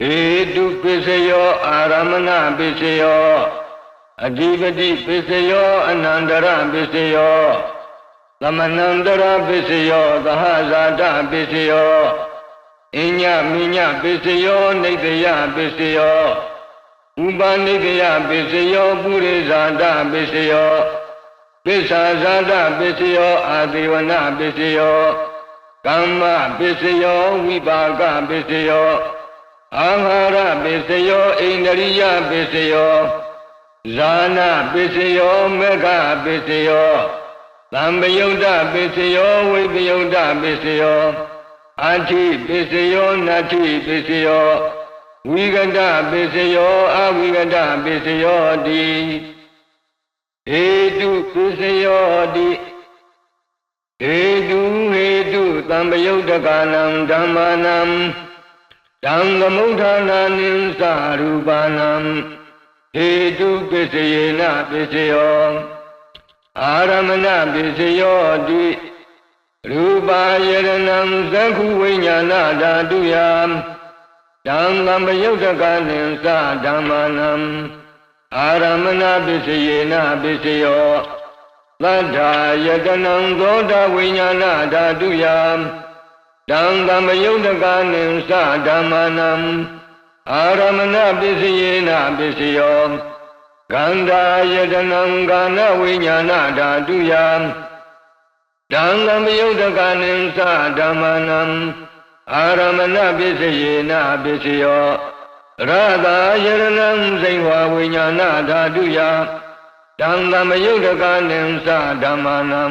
ဧတုပစ္စယောအာရမဏပစ္စယောအဓိပတိပစ္စယောအနန္တရပစ္စယောသမဏန္တရပစ္စယောသဟဇာတပစ္စယောအညမိညပစ္စယောနေတယပစ္စယောဥပနိကယပစ္စယောပုရိဇာတပစ္စယောပစ္ဆာဇာတပစ္စယောအာတိဝနပစ္စယောကမ္မပစ္စယောဝိပါကပစ္စယော အာဟာရပစ္စယောဣန္ဒရိယပစ္စယောဇာနာပစ္စယောမေဃပစ္စယောသံပယုတ်တပစ္စယောဝိပယုတ်တပစ္စယောအာတိပစ္စယောနတ္ထိပစ္စယောဝိကတပစ္စယောအဝိကတပစ္စယောတိဟေတုပစ္စယောတိဟေတုဟေတုသံပယုတ်တကာနံဓမ္မာနံ တံသမုဋ္ဌာနာနိသရူပနံဟေတုပစ္စယေနပစ္စယောအာရမဏပစ္စယောတိရူပါယရဏံသက္ခုဝိညာဏဓာတုယံတံသမယုတ်တကနိသဓမ္မာနံအာရမဏပစ္စယေနပစ္စယောသတ္ထာယတနံသောတာဝိညာဏဓာတုယံ တံသမယုတ်တကနိသဓမ္မာနံအာရမဏပစ္စယေနပစ္စယောကန္တာယတနံကာနဝိညာဏဓာတုယံတံသမယုတ်တကနိသဓမ္မာနံအာရမဏပစ္စယေနပစ္စယောရတာယရဏံဇိဝဝိညာဏဓာတုယတံသမယုတ်တကနိသဓမ္မာနံ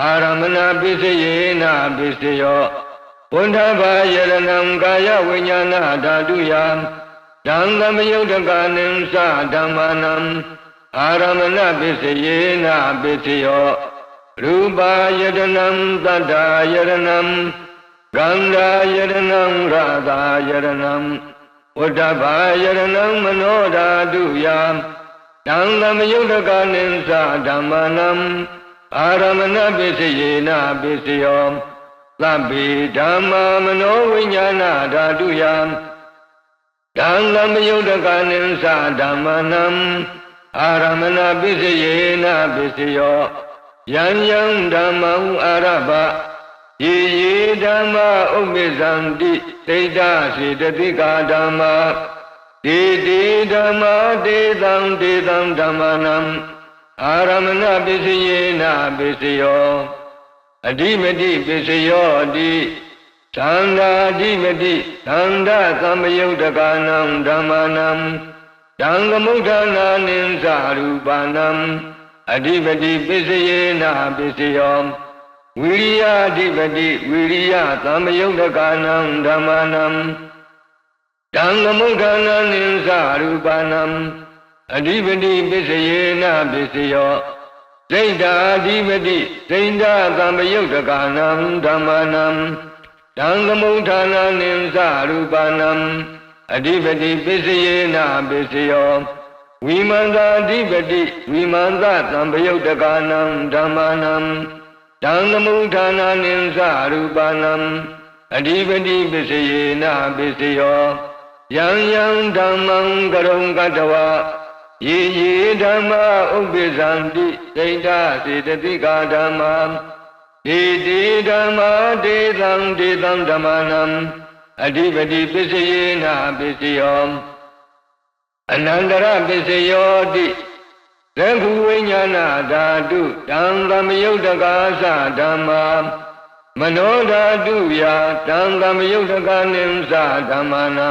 အာရမဏပစ္စယေနပစ္စယော ဝန္ထဘာယရဏံကာယဝိညာဏဓာတုယတံသမယုတ်တကနိသဓမ္မာနံအာရမဏပစ္စယေနပစ္စယောရူပါယတနံသတ္တာယရဏံကန္တာယရဏံရာသာယရဏံဝတ္တဘာယရဏံမနောဓာတုယတံသမယုတ်တကနိသဓမ္မာနံအာရမဏပစ္စယေနပစ္စယော သဗ္ဗေဓမ္မာမနောဝိညာဏဓာတုယတံသမယုတ်တကနိသဓမ္မာနံအာရမဏပစ္စယေနပစ္စယောယံယံဓမ္မံအာရဘယေယေဓမ္မာဥပ္ပဇံတိတိဋ္ဌစေတတိကာဓမ္မာဒေတိဓမ္မာဒေသံဒေသံဓမ္မနံအာရမဏပစ္စယေနပစ္စယော အဓိမတိပစ္စယောတိသန္တာအဓိမတိသန္တာသမယုတ်တကာနံဓမ္မာနံတံကမုဋ္ဌာနာနိသရူပနံအဓိပတိပစ္စယေနပစ္စယောဝိရိယအဓိပတိဝိရိယသမယုတ်တကာနံဓမ္မာနံတံကမုဋ္ဌာနာနိသရူပနံအဓိပတိပစ္စယေနပစ္စယော စိတ်ဓာအဓိပတိစိတ်ဓာသမယုတ်တကာနံဓမ္မာနံတံကမုဋ္ဌာနာနိသရူပနံအဓိပတိပစ္စယေနပစ္စယောဝိမန္တာအဓိပတိဝိမန္တသံပယုတ်တကာနံဓမ္မာနံတံကမုဋ္ဌာနာနိသရူပနံအဓိပတိပစ္စယေနပစ္စယောယံယံဓမ္မံကရုံကတဝ ယေယေဓမ္မာဥပ္ပဇံတိဒိဋ္ဌစေတတိကာဓမ္မာဒေတိဓမ္မာဒေသံဒေသံဓမ္မာနံအဓိပတိပစ္စယေနပစ္စယောအနန္တရပစ္စယောတိသက္ခုဝိညာဏဓာတုတံသမယုတ်တကာသဓမ္မာမနောဓာတုယတံသမယုတ်တကာနိသဓမ္မာနံ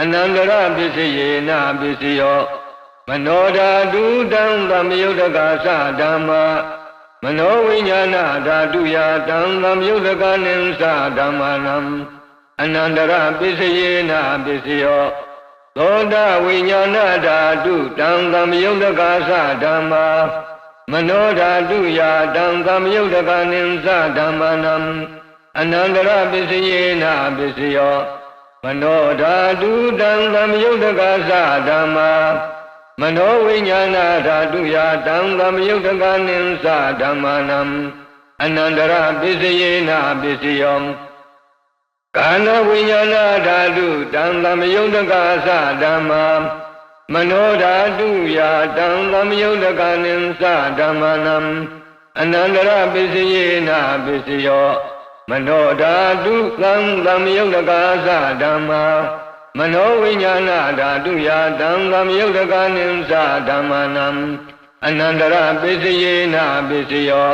အနန္တရပစ္စယေနပစ္စယောမ နောဓာတုတံသမယုတ်တကာသဓမ္မာမနောဝိညာဏဓာတုယတံသမယုတ်တကာနိသဓမ္မာနံအနန္တရပစ္စယေနပစ္စယောသောတာဝိညာဏဓာတုတံသမယုတ်တကာသဓမ္မာမနောဓာတုယာတံသမယုတ်တကာနိသဓမ္မာနံအနန္တရပစ္စယေနပစ္စယောမနောဓာတုတံသမယုတ်တကာသဓမ္မာ မနောဝိညာဏဓာတုယာတံသမယုတ်တကာနိသဓမ္မာနံအနန္တရပစ္စယေနပစ္စယောကာနဝိညာဏဓာတုတံသမယုတ်တကာသဓမ္မာမနောဓာတုယာတံသမယုတ်တကာနိသဓမ္မနံအနန္တရပစ္စယေနပစ္စယောမနောဓာတုသံသမယုတ်တကာသဓမ္မာ မနောဝိညာဏဓာတုယာတံသမယုတ်တကာနိသဓမ္မနံအနန္တရပစ္စယေနပစ္စယော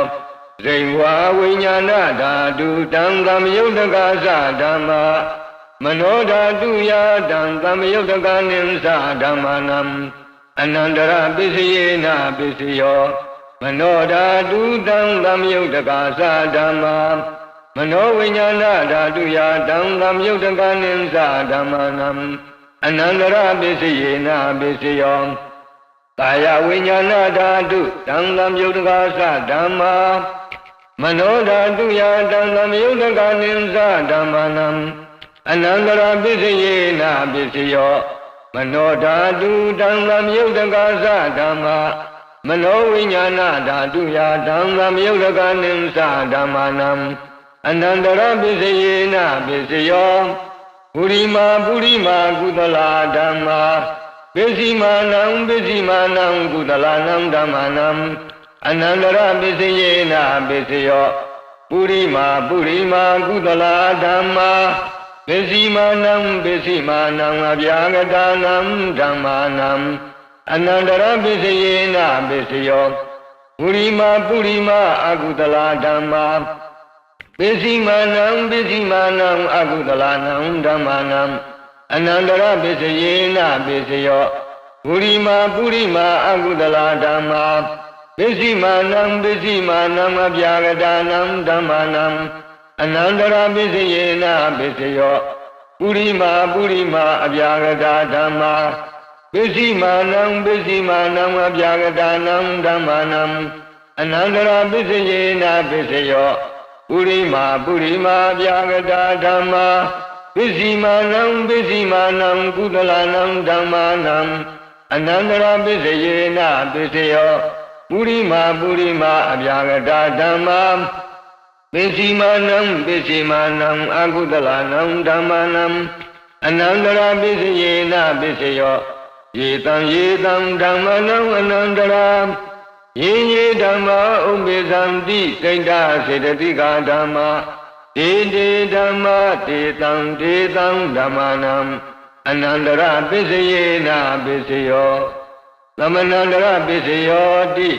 ဇိဝါဝိညာဏဓာတုတံသမယုတ်တကာသဓမ္မာမနောဓာတုယာတံသမယုတ်တကာနိသဓမ္မာနံအနန္တရပစ္စယေနပစ္စယောမနောဓာတုတံသမယုတ်တကာသဓမ္မာ မနောဝိညာဏဓာတုယာတံသမယုတ်တကာနိသဓမ္မာနံအနန္တရပစ္စယေနပစ္စယောကာယဝိညာဏဓာတုတံသမယုတ်တကာသဓမ္မာမနောဓာတုယာတံသမယုတ်တကာနိသဓမ္မာနံအနန္တရပစ္စယေနပစ္စယောမနောဓာတုတံသမယုတ်တကာသဓမ္မာမနောဝိညာဏဓာတုယာတံသမယုတ်တကာနိသဓမ္မာနံ အနန္တရပစ္စယေနပစ္စယောပုရိမာပုရိမာကုသလာဓမ္မာပစ္စည်းမာနံပစ္စည်းမာနံကုသလာနံဓမ္မာနံအနန္တရပစ္စယေနပစ္စယောပုရိမာပုရိမာကုသလာဓမ္မာပစ္စည်းမာနံပစ္စည်းမာနံအဗျာဂတာနံဓမ္မာနံအနန္တရပစ္စယေနပစ္စယောပုရိမာပုရိမာအကုသလာဓမ္မာ ပစ္စည်းမာနံပစ္စည်းမာနံအကုသလာနံဓမ္မာနံအနန္တရပစ္စယေနပစ္စယောပုရိမာပုရိမာအကုသလာဓမ္မာပစ္စည်းမာနံပစ္စည်းမာနံအပြာကတာနံဓမ္မာနံအနန္တရပစ္စယေနပစ္စယောပုရိမာပုရိမာအပြာကတာဓမ္မာပစ္စည်းမာနံပစ္စည်းမာနံအပြာကတာနံဓမ္မာနံအနန္တရပစ္စယေနပစ္စယော ပုရိမာပုရိမာပြာကတာဓမ္မာပစ္စည်းမာနံပစ္စည်းမာနံကုသလနံဓမ္မာနံအနန္တရပစ္စယေနပစ္စယောပုရိမာပုရိမာအပြာကတာဓမ္မာပစ္စည်းမာနံပစ္စည်းမာနံအကုသလနံဓမ္မာနံအနန္တရပစ္စယေနပစ္စယောယေတံယေတံဓမ္မနံအနန္တရာ ယေယေဓမ္မာဥပ္ပေသံတိစိတ်ဓာစေတတိကာဓမ္မာဒေတေဓမ္မာတေတံဒေတံဓမ္မာနံအနန္တရပစ္စယေနပစ္စယောသမဏန္တရပစ္စယောတိ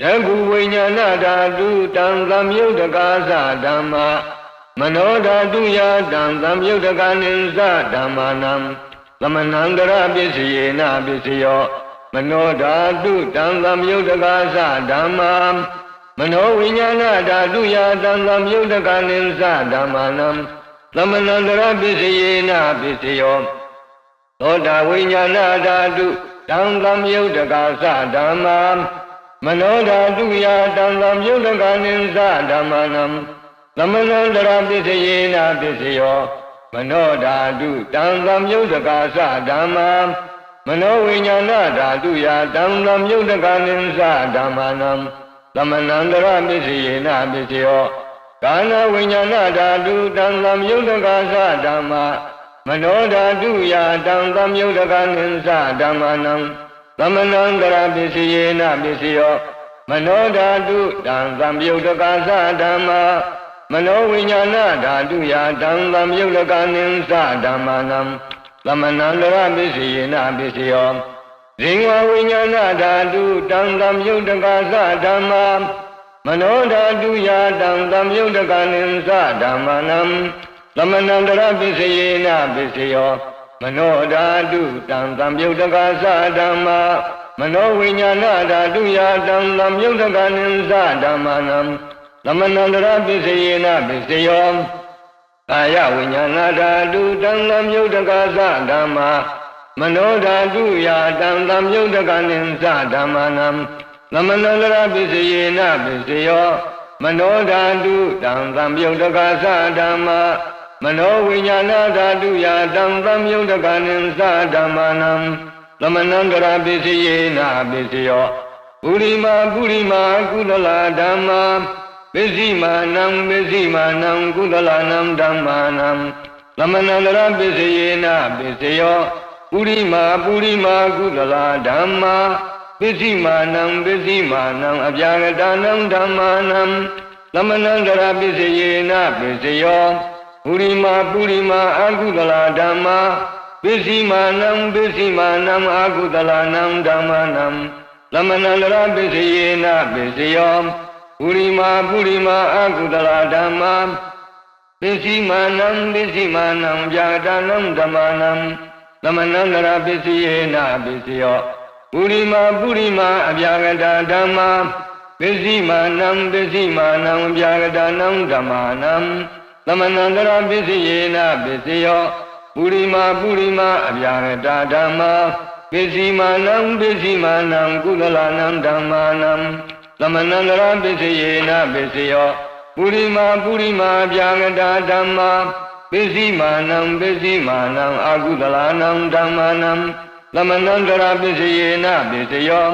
တကုဝိညာဏဓာတုတံသမယုတ်တကာသဓမ္မာမနောဓာတုယာတံသမယုတ်တကာနိသဓမ္မာနံသမဏန္တရပစ္စယေနပစ္စယော မနောဓာတုတံသမယုတ်တကာသဓမ္မာမနောဝိညာဏဓာတုယာတံသမယုတ်တကာနိသဓမ္မာနံသမဏန္တရပစ္စယေနပစ္စယောသောတာဝိညာဏဓာတုတံသမယုတ်တကာသဓမ္မာမနောဓာတုယာတံသမယုတ်တကာနိသဓမ္မာနံသမဏန္တရပစ္စယေနပစ္စယောမနောဓာတုတံသမယုတ်တကာသဓမ္မာ မနောဝိညာဏဓာတုယာတံသမယုတ်တကာနိသဓမ္မာနံသမဏန္တရပစ္စယေနပစ္စယောကာနဝိညာဏဓာတုတံသမယုတ်တကာသဓမ္မာမနောဓာတုယာတံသမယုတ်တကာနိသဓမ္မာနံသမဏန္တရပစ္စယေနပစ္စယောမနောဓာတုတံသမယုတ်တကာသဓမ္မာမနောဝိညာဏဓာတုယာတံသမယုတ်တကာနိသဓမ္မာနံ သမဏန္တရပစ္စယေနပစ္စယောဇင်ဝဝိညာဏဓာတုတံသမယုတ်တကာသဓမ္မာမနောဓာတုယာတံသမယုတ်တကာနိသဓမ္မာနံသမဏန္တရပစ္စယေနပစ္စယောမနောဓာတုတံသံယုတ်တကာသဓမ္မာမနောဝိညာဏဓာတုယာတံသံယုတ်တကာနိသဓမ္မာနံသမဏန္တရပစ္စယေနပစ္စယော ကာယဝိညာဏဓာတုတံသံယုတ်တကာသဓမ္မာမနောဓာတုယာတံသံယုတ်တကာနိသဓမ္မာနံသမဏန္တရပစ္စယေနပစ္စယောမနောဓာတုတံသံယုတ်တကာသဓမ္မာမနောဝိညာဏဓာတုယာတံသံယုတ်တကနိသဓမ္မာနံသမဏံကရပစ္စယေနပစ္စယောပုရိမာပုရိမာကုသလာဓမ္မာမ ပစ္စည်းမာနံပစ္စည်းမာနံကုသလနံဓမ္မာနံသမဏန္တရပစ္စယေနပစ္စယောပုရိမာပုရိမာကုသလဓမ္မာပစ္စည်းမာနံပစ္စည်းမာနံအပြာဂတနံဓမ္မာနံသမဏန္တရပစ္စယေနပစ္စယောပုရိမာပုရိမာအကုသလဓမ္မာပစ္စည်းမာနံပစ္စည်းမာနံအကုသလနံဓမ္မာနံသမဏန္တရပစ္စယေနပစ္စယော ပုရိမာပုရိမာအကုသလဓမ္မာပစ္စည်းမာနံပစ္စည်းမာနံဗျာဒနံဓမ္မာနံသမဏန္တရပစ္စယေနပစ္စယောပုရိမာပုရိမာအဗျာဂတဓမ္မာပစ္စည်းမာနံပစ္စည်းမာနံဗျာဂတနံဓမ္မာနံသမဏန္တရပစ္စယေနပစ္စယောပုရိမာပုရိမာအဗျာဂတဓမ္မာပစ္စည်းမာနံပစ္စည်းမာနံကုသလနံဓမ္မာနံသ မဏန္တရပစ္စယေနပစ္စယောပုရိမာပုရိမာဗျာဂတာဓမ္မာပစ္စည်းမာနံပစ္စည်းမာနံအာကုသလနံဓမ္မာနံသမဏန္တရပစ္စယေနပစ္စယော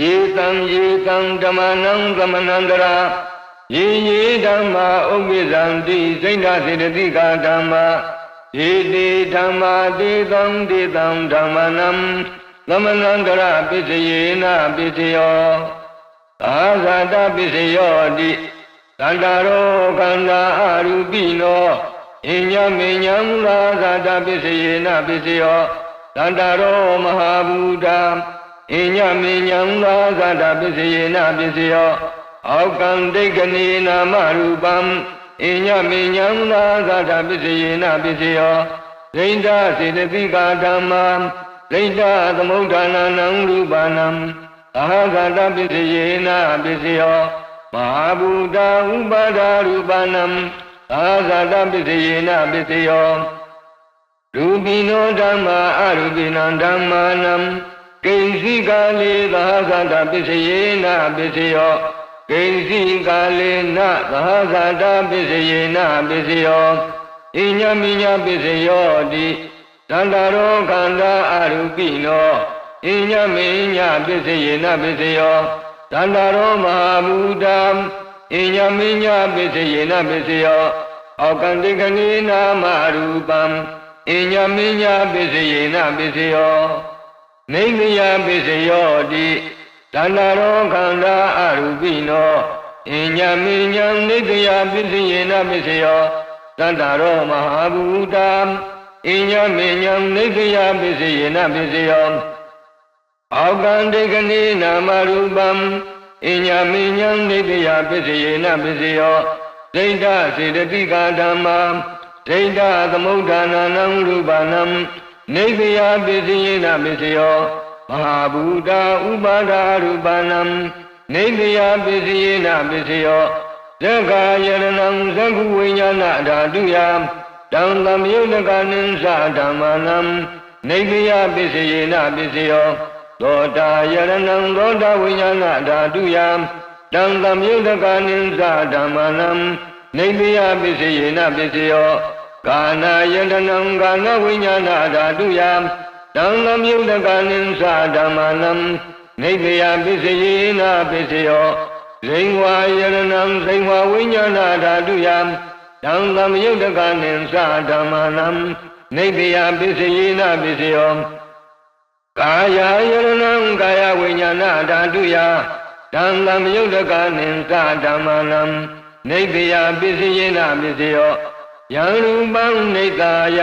ယေတံယေတံဓမ္မနံသမဏန္တရာယေယေဓမ္မာဥပ္ပဇံတိစိဏစေတတိကာဓမ္မာယေတိဓမ္မာတေတံတေတံဓမ္မနံသမဏန္တရပစ္စယေနပစ္စယော သာဇာတပစ္စယောတိတန္တာရောခန္ဓာအရူပိနောအညမေညံလာဇာတပစ္စယေနပစ္စယောတန္တာရောမဟာဘူတာအညမေညံလာဇာတပစ္စယေနပစ္စယောအောက်ကံဒိဋ္ဌနေနာမရူပံအညမေညံလာဇာတပစ္စယေနပစ္စယောဒိဋ္ဌစေတသိကာဓမ္မာဒိဋ္ဌသမုဋ္ဌာနာနံရူပနံ အာဂတပစ္စယေနပစ္စယောမဟာဘူတာဥပါဒာရူပနံအာဂတပစ္စယေနပစ္စယောရူပိနောဓမ္မာအရူပိနံဓမ္မာနံကိဉ္စီကာလေသာဂတပစ္စယေနပစ္စယောကိဉ္စီကာလေနသာဂတပစ္စယေနပစ္စယောဣညမိညပစ္စယောတိတန္တရောခန္ဓာအရူပိနော ဣညမေညပစ္စယေနပစ္စယောတန္တရောမဟာဘူတံဣညမေညပစ္စယေနပစ္စယောအောကံတိကနိနာမရူပံဣညမေညပစ္စယေနပစ္စယောနေမယပစ္စယောတိတန္တရောခန္ဓာအရူပိနောဣညမေညနေတယပစ္စယေနပစ္စယောတန္တရောမဟာဘူတံဣညမေညနေတယပစ္စယေနပစ္စယော အောကံတေကနိနာမရူပံအညာမိညာနေတယပစ္စယေနပစ္စယောဒိဋ္ဌစေတတိကာဓမ္မာဒိဋ္ဌသမုဋ္ဌာနာနံရူပနံနေတယပစ္စယေနပစ္စယောမဟာဘူတာဥပါဒာရူပနံနေတယပစ္စယေနပစ္စယောသက္ကာယရဏံသက္ခုဝိညာဏဓာတုယတံသမယုတကနိသဓမ္မာနံနေတယပစ္စယေနပစ္စယော သောတာယရဏံသောတာဝိညာဏဓာတုယံတံသမယုတကနိသဓမ္မနံနေတယပစ္စယေနပစ္စယောကာနာယတနံကာနဝိညာဏဓာတုယံတံသမယုတကနိသဓမ္မနံနေတယပစ္စယေနပစ္စယောဇိဝါယရဏံဇိဝါဝိညာဏဓာတုယံတံသမယုတကနိသဓမ္မနံနေတယပစ္စယေနပစ္စယော ကာယယရဏံကာယဝိညာဏဓာတုယတံတမယုတ်တကနိသဓမ္မနံနေတယပစ္စယေနပစ္စယောယံရူပံနေတာယ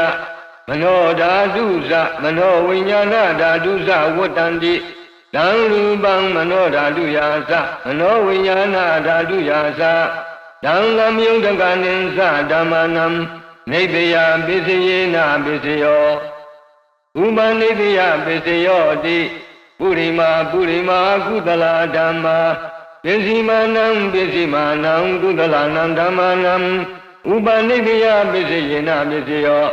မနောဓာတုဇမနောဝိညာဏဓာတုဇဝတ္တန္တိတံရူပံမနောဓာတုယာသမနောဝိညာဏဓာတုယာသတံလမယုတ်တကနိသဓမ္မနံနေတယပစ္စယေနပစ္စယော ဥပနိတိယပစ္စယောတိပုရိမာပုရိမာကုသလာဓမ္မာပစ္စည်းမာနံပစ္စည်းမာနံကုသလာနံဓမ္မာနံဥပနိတိယပစ္စယေနပစ္စယော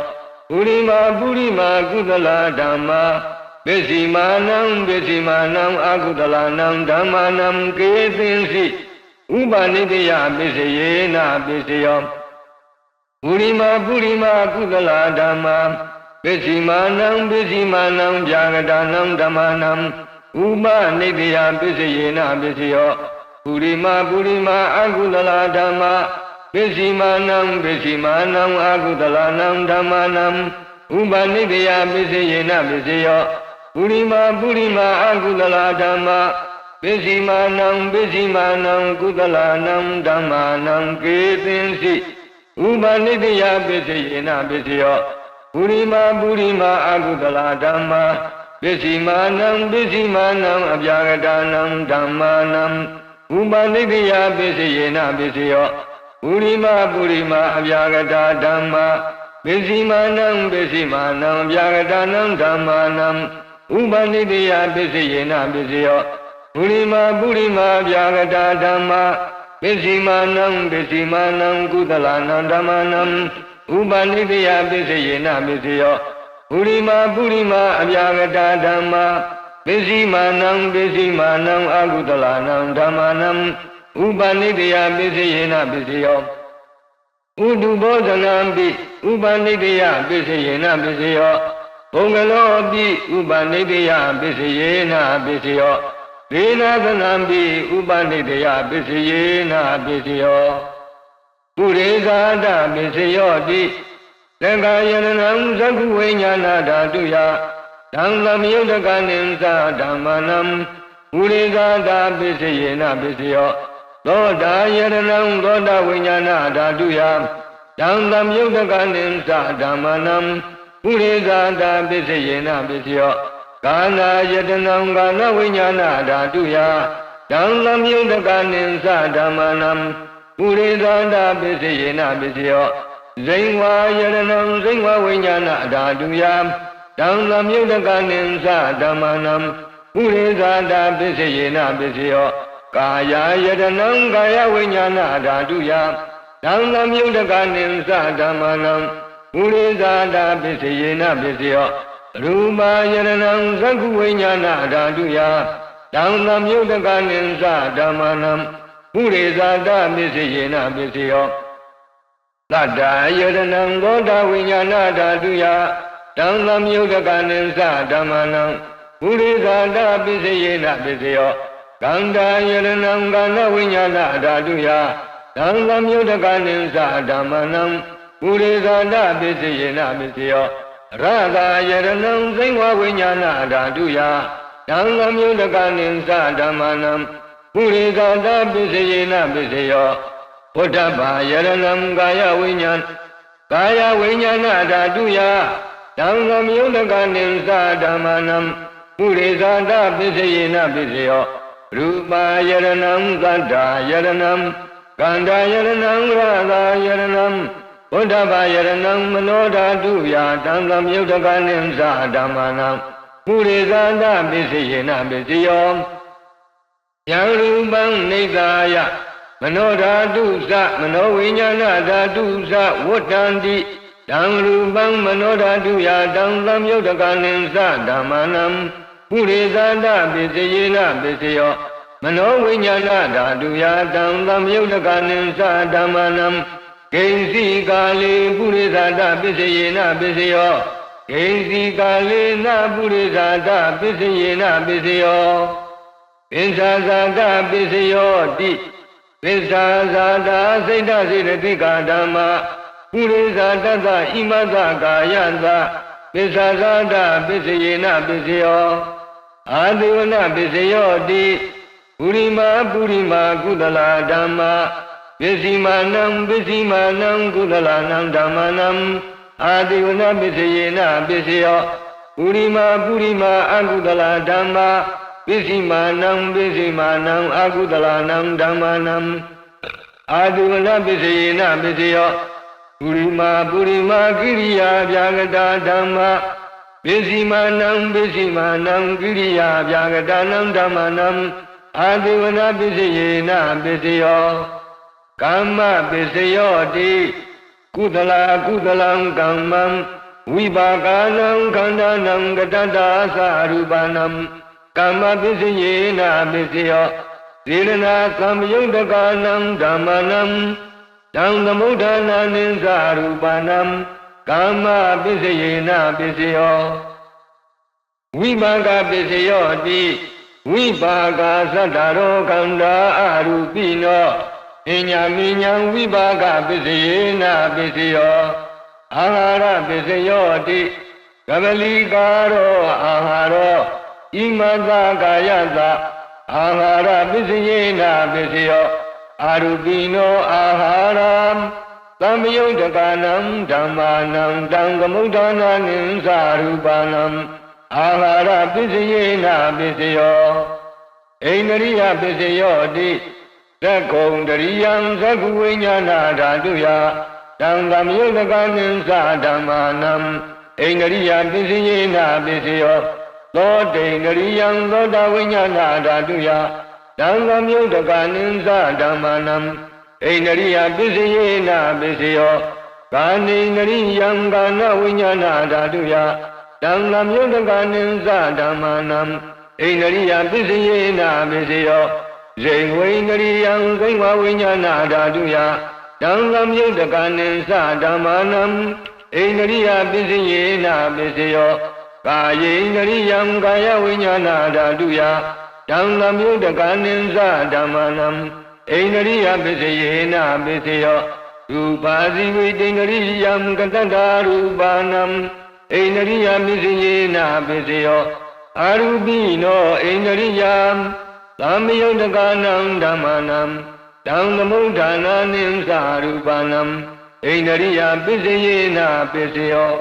ပုရိမာပုရိမာကုသလာဓမ္မာပစ္စည်းမာနံပစ္စည်းမာနံအကုသလာနံဓမ္မာနံကေသင်္စီဥပနိတိယပစ္စယေနပစ္စယောပုရိမာပုရိမာကုသလာဓမ္မာ ပစ္စည်းမာနံပစ္စည်းမာနံဗျာဂတာနံဓမ္မနံဥပနိတယပစ္စယေနပစ္စယောပုရိမာပုရိမာအကုသလဓမ္မာပစ္စည်းမာနံပစ္စည်းမာနံအကုသလနံဓမ္မာနံဥပနိတယပစ္စယေနပစ္စယောပုရိမာပုရိမာအကုသလဓမ္မာပစ္စည်းမာနံပစ္စည်းမာနံကုသလနံဓမ္မာနံကေသင်္စိဥပနိတယပစ္စယေနပစ္စယော ပုရိမာပုရိမာအကုသလဓမ္မာပစ္စည်းမာနံပစ္စည်းမာနံအပြာဂတာနံဓမ္မာနံဥပနိတယပစ္စယေနပစ္စယောပုရိမာပုရိမာအပြာဂတာဓမ္မာပစ္စည်းမာနံပစ္စည်းမာနံအပြာဂတာနံဓမ္မာနံဥပနိတယပစ္စယေနပစ္စယောပုရိမာပုရိမာအပြာဂတာဓမ္မာပစ္စည်းမာနံပစ္စည်းမာနံကုသလနံဓမ္မာနံ ဥပနိတယပစ္စယေနပစ္စယောပုရိမာပုရိမာအပြာဂတာဓမ္မာပစ္စည်းမာနံပစ္စည်းမာနံအကုသလနံဓမ္မာနံဥပနိတယပစ္စယေနပစ္စယောဥတုဘောဇနံပိဥပနိတယပစ္စယေနပစ္စယောဘုံကလောပိဥပနိတယပစ္စယေနပစ္စယောဒေနာသနံပိဥပနိတယပစ္စယေနပစ္စယော ပုရိဇာတပစ္စယောတိသံဃာယရဏံသကုဝိညာဏဓာတုယဓမ္မမယုတ်တကနိသဓမ္မနံပုရိဇာတပစ္စယေနပစ္စယောသောတာယရဏံသောတာဝိညာဏဓာတုယဓမ္မမယုတ်တကနိသဓမ္မနံပုရိသတာပစ္စယေနပစ္စယောကာနာယတနံကာနဝိညာဏဓာတုယဓမ္မမယုတ်တကနိသဓမ္မနံ ပုရိသတာပစ္စယေနပစ္စယောဇိဝါယရဏံဇိဝဝိညာဏဓာတုယဓမ္မမယုတ်တကနိသဓမ္မနံပုရိသတာပစ္စယေနပစ္စယောကာယယတနံကာယဝိညာဏဓာတုယဓမ္မမြုတ်တကနိသဓမ္မနံပုရိသတာပစ္စယေနပစ္စယောရူပယရဏံသက္ခုဝိညာဏဓာတုယဓမ္မမြုတ်တကနိသဓမ္မနံ ပုရိသတာပစ္စယေနပစ္စယောသတ္တယရဏံသောတာဝိညာဏဓာတုယဓမ္မမြုတ်တကနိသဓမ္မနံပုရိသတာပစ္စယေနပစ္စယောကန္တာယရဏံကန္နဝိညာဏဓာတုယသံဃမြုတ်တကနိသဓမ္မနံပုရိသတာပစ္စယေနပစ္စယောရသာယရဏံသိဝဝိညာဏဓာတုယသံဃမြုတ်တကနိသဓမ္မနံ ပုရိသတာပစ္စယေနပစ္စယောဘုဒ္ဓဘာယရဏံကာယဝိညာဏကာယဝိညာဏဓာတုယသံဃမြုတ်တကနိသဓမ္မနံပုရိသတာပစ္စယေနပစ္စယောရူပယရဏံကန္တာယရဏံကန္တာယရဏံရသာယရဏံဘုဒ္ဓဘာယရဏံမနောဓာတုယာတံသမယုတ်တကနိသဓမ္မနံပုရိသန္တပစ္စယေနပစ္စယော ယံရူပံနေသာယမနောဓာတုသမနောဝိညာဏဓာတုသဝတ္တန္တိတံရူပံမနောဓာတုယာတံသမယုတ်တကနိသဓမ္မနံပုရိသန္တပစ္စယေနပစ္စယောမနောဝိညာဏဓာတုယာတံသမယုတ်တကနိသဓမ္မနံဂိဉ္စီကာလေပုရိသန္တပစ္စယေနပစ္စယောဂိဉ္စီကာလေနပုရိသန္တပစ္စယေနပစ္စယော ပစ္ဆာဇာတပစ္စယောတိပစ္ဆာဇာတာစိတ်တစေတသိကာဓမ္မာပုရိသတတ္တဣမတ္တကာယတပစ္ဆာဇာတပစ္စယေနပစ္စယောအာတိဝနပစ္စယောတိပုရိမာပုရိမာကုသလာဓမ္မာပစ္စည်းမာနံပစ္စည်းမာနံကုသလာနံဓမ္မနံအာတိဝနပစ္စယေနပစ္စယောပုရိမာပုရိမာအကုသလာဓမ္မာ ပစ္စည်းမာနံပစ္စည်းမာနံအကုသလာနံဓမ္မနံအာတိဝနပစ္စယေနပစ္စယောပုရိမာပုရိမာကိရိယာဗျာဂတာဓမ္မာပစ္စည်းမာနံပစ္စည်းမာနံကိရိယာဗျာဂတာနံဓမ္မနံအာတိဝနာပစ္စယေနပစ္စယောကာမပစ္စယောတိကုသလာကုသလံကမ္မံဝိပါကနံခန္ဓာနံကတတ္တာသရူပနံ ကာမပစ္စယေနပစ္စယောသေရဏသံယုတ်တကနံဓမ္မနံတံသမုဋ္ဌာနာနိသရူပနံကာမပစ္စယေနပစ္စယောဝိပါကပစ္စယောတိဝိပါကသတ္တရောကန္တာအရူပိနောအညာမိညာဝိပါကပစ္စယေနပစ္စယောအာဟာရပစ္စယောတိကပလီကာရောအာဟာရော ဣမသကာယသအာဟာရပစ္စယေနပစ္စယောအာရူပိနောအာဟာရံသမ္မယုတ်တကနံဓမ္မာနံတံကမုဋ္ဌာနာနိသရူပနံအာဟာရပစ္စယေနပစ္စယောဣန္ဒရိယပစ္စယောတိသက္ကုံတရိယံသက္ကုဝိညာဏဓာတုယတံကမယုတ်တကနိသဓမ္မာနံဣန္ဒရိယပစ္စယေနပစ္စယော သောတိန္ဒရိယံသောတာဝိညာဏဓာတုယတံကမယုတ်တကနိသဓမ္မာနံဣန္ဒရိယပစ္စယေနပစ္စယောကာနိန္ဒရိယံကာနဝိညာဏဓာတုယတံလမြုတကနိသဓမ္မာနံဣန္ဒရိယပစ္စယေနပစ္စယောဇိဝိန္ဒရိယံဇိဝဝိညာဏဓာတုယတံလမြုတကနိသဓမ္မာနံဣန္ဒရိယပစ္စယေနပစ္စယော ကာယေန္ဒရိယံကာယဝိညာဏဓာတုယတံလမြုတကနိသဓမ္မာနံဣန္ဒရိယပစ္စယေနပစ္စယောရူပါဇိဝိတိန္ဒရိယံကတ္တရူပနံဣန္ဒရိယပစ္စယေနပစ္စယောအာရူပိနောဣန္ဒရိယံသမယုတ်တကနံဓမ္မနံတံသမုဋ္ဌာနာနိသရူပနံဣန္ဒရိယပစ္စယေနပစ္စယော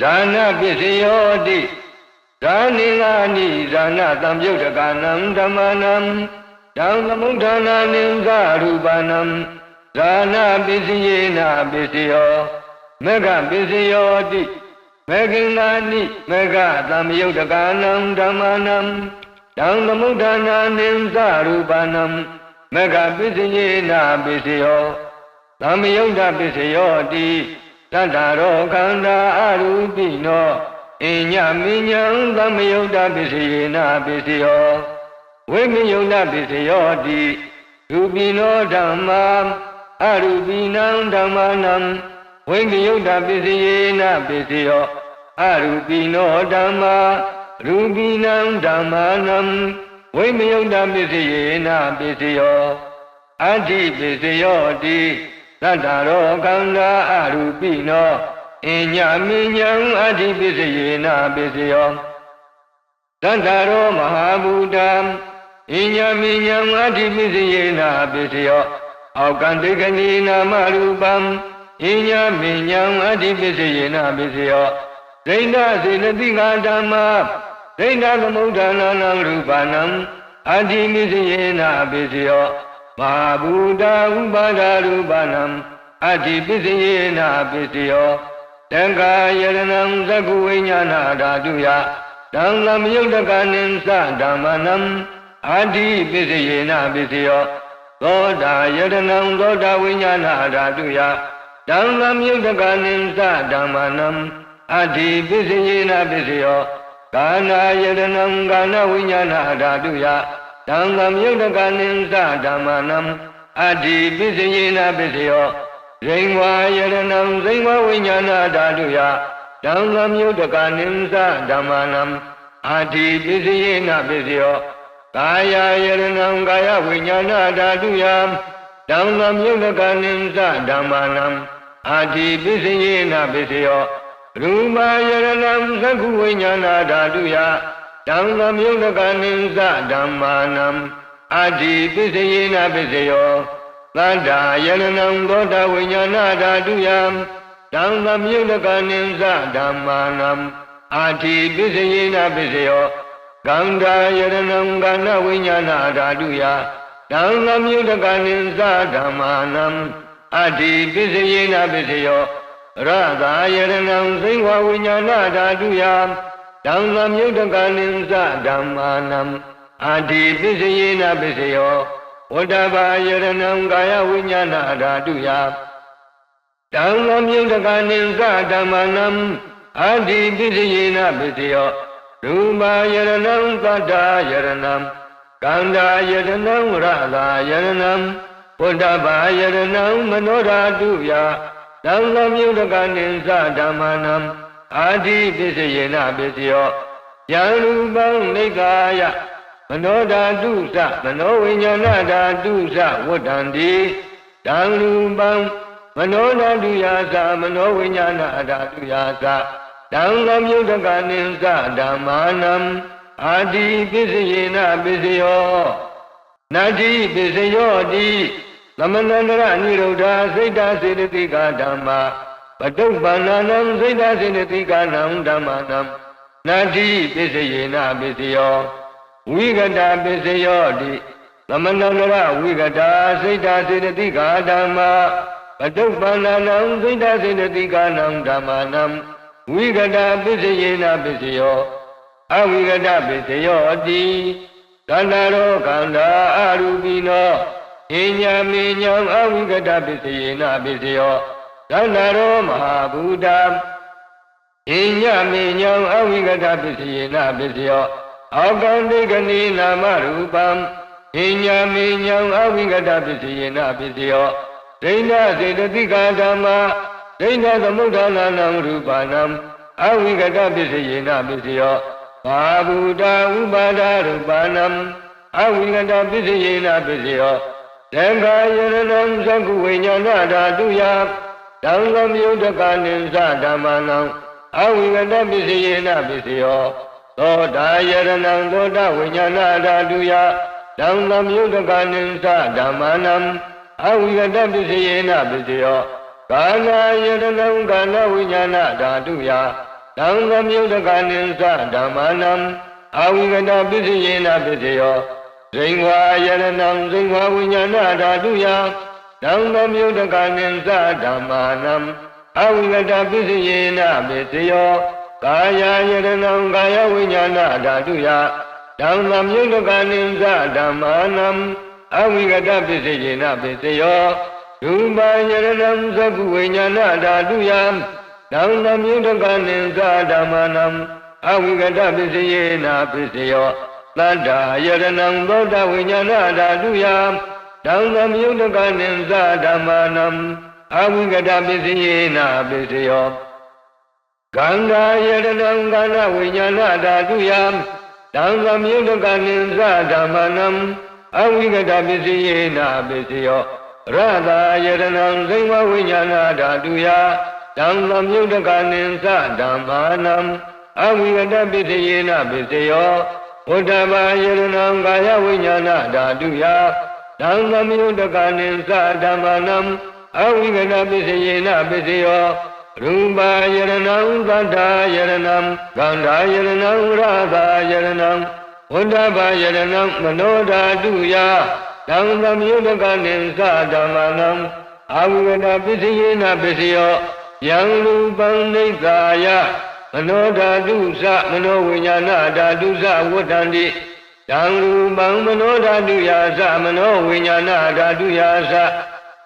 ဇာနာပစ္စယောတိဇာနိငာနိဇာနာတံယုတ်တကနံဓမ္မနံတံသမုဋ္ဌာနာနိသရူပနံဇာနာပစ္စယေနပစ္စယောမေဃပစ္စယောတိမေခိနာနိမေဃသမယုတ်တကနံဓမ္မနံတံသမုဋ္ဌာနာနိသရူပနံမေဃပစ္စယေနပစ္စယောသမယုတ်တပစ္စယောတိ တတ္တရောခန္ဓာအရူပိနောအညမိညာသမယုတ်တပစ္စယေနပစ္စယောဝိမယုတ်တပစ္စယောတိရူပိနောဓမ္မာအရူပိနံဓမ္မာနံဝိမယုတ်တပစ္စယေနပစ္စယောအရူပိနောဓမ္မာရူပိနံဓမ္မာနံဝိမယုတ်တပစ္စယေနပစ္စယောအတ္တိပစ္စယောတိ သတ္တရောကန္တာအရူပိနောအညမိညာအတ္တိပစ္စယေနပစ္စယောသတ္တရောမဟာဘူတံအညမိညာအတ္တိပစ္စယေနပစ္စယောအောက်ကံတေကဏီနာမရူပံအညမိညာအတ္တိပစ္စယေနပစ္စယောဒိဋ္ဌစေနတိကဓမ္မာဒိဋ္ဌသမုဋ္ဌာနာနံရူပနံအတ္တိမိစယေနပစ္စယော မဟာဘူတာဥပါဒရူပနံအတ္တိပစ္စယေနပစ္စယောတံဃာယရဏံသကုဝိညာဏဓာတုယတံလမယုတ်တကနိသဓမ္မနံအတ္တိပစ္စယေနပစ္စယောသောတာယရဏံသောတာဝိညာဏဓာတုယတံလမယုတ်တကနိသဓမ္မနံအတ္တိပစ္စယေနပစ္စယောကာနာယတနံကာနဝိညာဏဓာတုယ တံသမြုတ်တကနိသဓမ္မနံအတ္တိပစ္စယေနပစ္စယောဇိဝါယတနံဇိဝဝိညာဏဓာတုယတံသမြုတ်တကနိသဓမ္မနံအတ္တိပစ္စယေနပစ္စယောကာယယတနံကာယဝိညာဏဓာတုယတံသမြုတ်တကနိသဓမ္မနံအတ္တိပစ္စယေနပစ္စယောရူမာယရဏံသက္ခုဝိညာဏဓာတုယ တံသမယုတကနိသဓမ္မာနံအတ္တိပစ္စယေနပစ္စယောသတ္တာယရဏံသောတာဝိညာဏဓာတုယတံသမယုတကနိသဓမ္မာနံအတ္တိပစ္စယေနပစ္စယောကန္တာယရဏံကဏဝိညာဏဓာတုယတံသမယုတကနိသဓမ္မာနံအတ္တိပစ္စယေနပစ္စယောရသာယရဏံသိဝဝိညာဏဓာတုယ ဓမ္မမြုတ်တကနိသဓမ္မာနံအာတိပစ္စယေနပစ္စယောဝတ္တဘာယရဏံကာယဝိညာဏဓာတုယဓမ္မမြုတ်တကနိသဓမ္မာနံအာတိပစ္စယေနပစ္စယောရူပယရဏံသတ္တာယရဏံကန္တာယရဏံရသာယရဏံဝတ္တဘာယရဏံမနောဓာတုယသံဃမြုတကနိသဓမ္မနံ အာတိပစ္စယေနပစ္စယောယံရူပံနေကာယမနောဓာတုသမနောဝိညာဏဓာတုသဝတ္တံတိတံရူပံမနောဓာတုယာသမနောဝိညာဏဓာတုယာသတံလမြုတကနိသဓမ္မာနံအာတိပစ္စယေနပစ္စယောနာတိပစ္စယောတိသမဏန္တရနိရုဒ္ဓစိတ်တစေတသိကဓမ္မာပ တုပ္ပန္နနံစိတ်တစေတသိကနံဓမ္မာနံနာတိပစ္စယေနပစ္စယောဝိကတပစ္စယောတိသမဏန္တရဝိကတာစိတ်တစေတသိကဓမ္မာပတုပ္ပန္နနံစိတ်တစေတသိကနံဓမ္မာနံဝိကတပစ္စယေနပစ္စယောအဝိကတပစ္စယောတိသန္တာရောခန္ဓာအရူပိနောဣညာမေညံအဝိကတပစ္စယေနပစ္စယော သန္တာရောမဟာဘူတာဣညာမေညံအဝိကတပစ္စယေနပစ္စယောအောကံတိကနိနာမရူပံဣညာမေညံအဝိကတပစ္စယေနပစ္စယောဒိဋ္ဌစေတသိကာဓမ္မာဒိဋ္ဌသမုဋ္ဌာနာနံရူပနံအဝိကတပစ္စယေနပစ္စယောဘာဗုဒ္ဓဥပါဒရူပနံအဝိကတပစ္စယေနပစ္စယောသံဃာယရဏံသကုဝိညာဏဓာတုယ တံဃမြုဒကနိသဓမ္မနံအဝိကတပစ္စယေနပစ္စယောသောတာယရဏံသောတာဝိညာဏဓာတုယတံဃမြုဒကနိသဓမ္မနံအဝိကတပစ္စယေနပစ္စယောကာနာယရဏံကာနဝိညာဏဓာတုယတံဃမြုဒကနိသဓမ္မနံအဝိကတပစ္စယေနပစ္စယောဇိင်ဝါယရဏံဇိင်ဝါဝိညာဏဓာတုယ တံဃမြုဒကနိသဓမ္မာနံအဝိကတပစ္စယေနပစ္စယောကာယယရဏံကာယဝိညာဏဓာတုယတံဃမြုဒကနိသဓမ္မာနံအဝိကတပစ္စယေနပစ္စယောရူပယရဏံသကုဝိညာဏဓာတုယတံဃမြုဒကနိသဓမ္မာနံအဝိကတပစ္စယေနပစ္စယောတတ္တာယရဏံသောတဝိညာဏဓာတုယ တံဃမြုဒကနိသဓမ္မာနံအဝိကတပစ္စယေနပစ္စယောကန္တာယရဏံကာဏဝိညာဏဓာတုယတံဃမြုဒကနိသဓမ္မာနံအဝိကတပစ္စယေနပစ္စယောရတာယရဏံဇိဝဝိညာဏဓာတုယတံဃမြုဒကနိသဓမ္မာနံအဝိကတပစ္စယေနပစ္စယောဝတ္တဘာယရဏံကာယဝိညာဏဓာတုယ တံသမယုတကနိသဓမ္မနံအဝိကတပစ္စယေနပစ္စယောရူပယရဏံသတ္ထာယရဏံဂန္ဓာယရဏံရသာယရဏံဝတ္တဘာယရဏံမနောဓာတုယတံသမယုတကနိသဓမ္မနံအဝိကတပစ္စယေနပစ္စယောယံရူပံနေသာယမနောဓာတုသမနောဝိညာဏဓာတုသဝတ္တန္တိ တံရူပံမနောဓာတုယာသမနောဝိညာဏဓာတုယာသ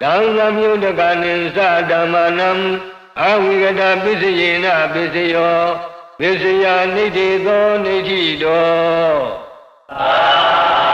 တံသမြုတကနိသဓမ္မနံအဝိကတပစ္စယေနပစ္စယောပစ္စယနိတိသောနိတိတောသာ